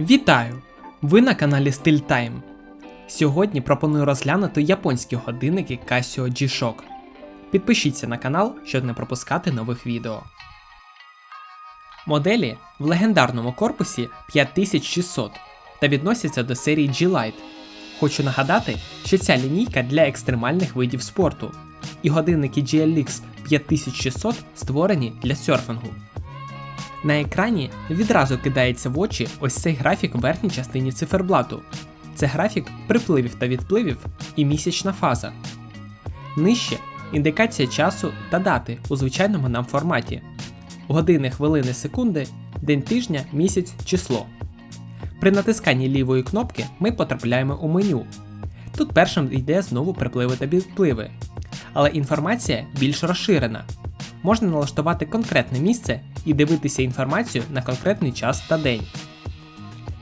Вітаю! Ви на каналі Стиль Time. Сьогодні пропоную розглянути японські годинники Casio G-Shock. Підпишіться на канал, щоб не пропускати нових відео. Моделі в легендарному корпусі 5600 та відносяться до серії G-Lite. Хочу нагадати, що ця лінійка для екстремальних видів спорту, і годинники GLX 5600 створені для серфингу. На екрані відразу кидається в очі ось цей графік в верхній частині циферблату. Це графік припливів та відпливів і місячна фаза. Нижче індикація часу та дати у звичайному нам форматі. Години, хвилини, секунди, день тижня, місяць, число. При натисканні лівої кнопки ми потрапляємо у меню. Тут першим йде знову припливи та відпливи. Але інформація більш розширена. Можна налаштувати конкретне місце і дивитися інформацію на конкретний час та день.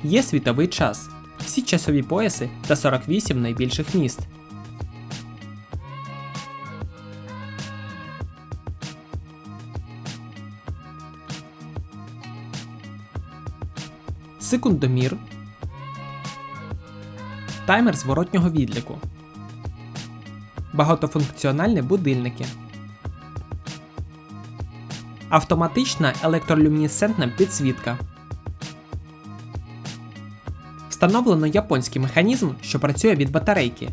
Є світовий час, всі часові пояси та 48 найбільших міст. Секундомір. Таймер зворотнього відліку. Багатофункціональні будильники. Автоматична електролюмінесцентна підсвітка. Встановлено японський механізм, що працює від батарейки.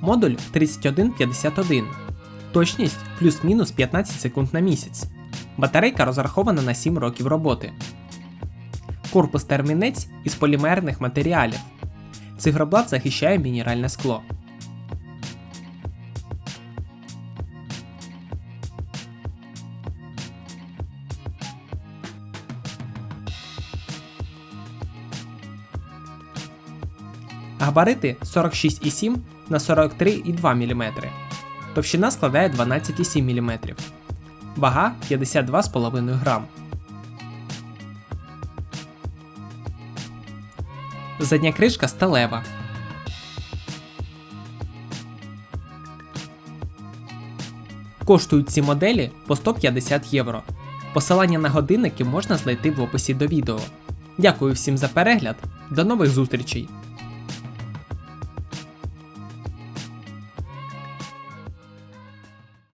Модуль 3151. Точність плюс-мінус 15 секунд на місяць. Батарейка розрахована на 7 років роботи. Корпус термінець із полімерних матеріалів. Цифроблат захищає мінеральне скло. Габарити 46,7 на 43,2 мм. Товщина складає 12,7 мм. Вага 52,5 грам. Задня кришка сталева. Коштують ці моделі по 150 євро. Посилання на годинники можна знайти в описі до відео. Дякую всім за перегляд. До нових зустрічей!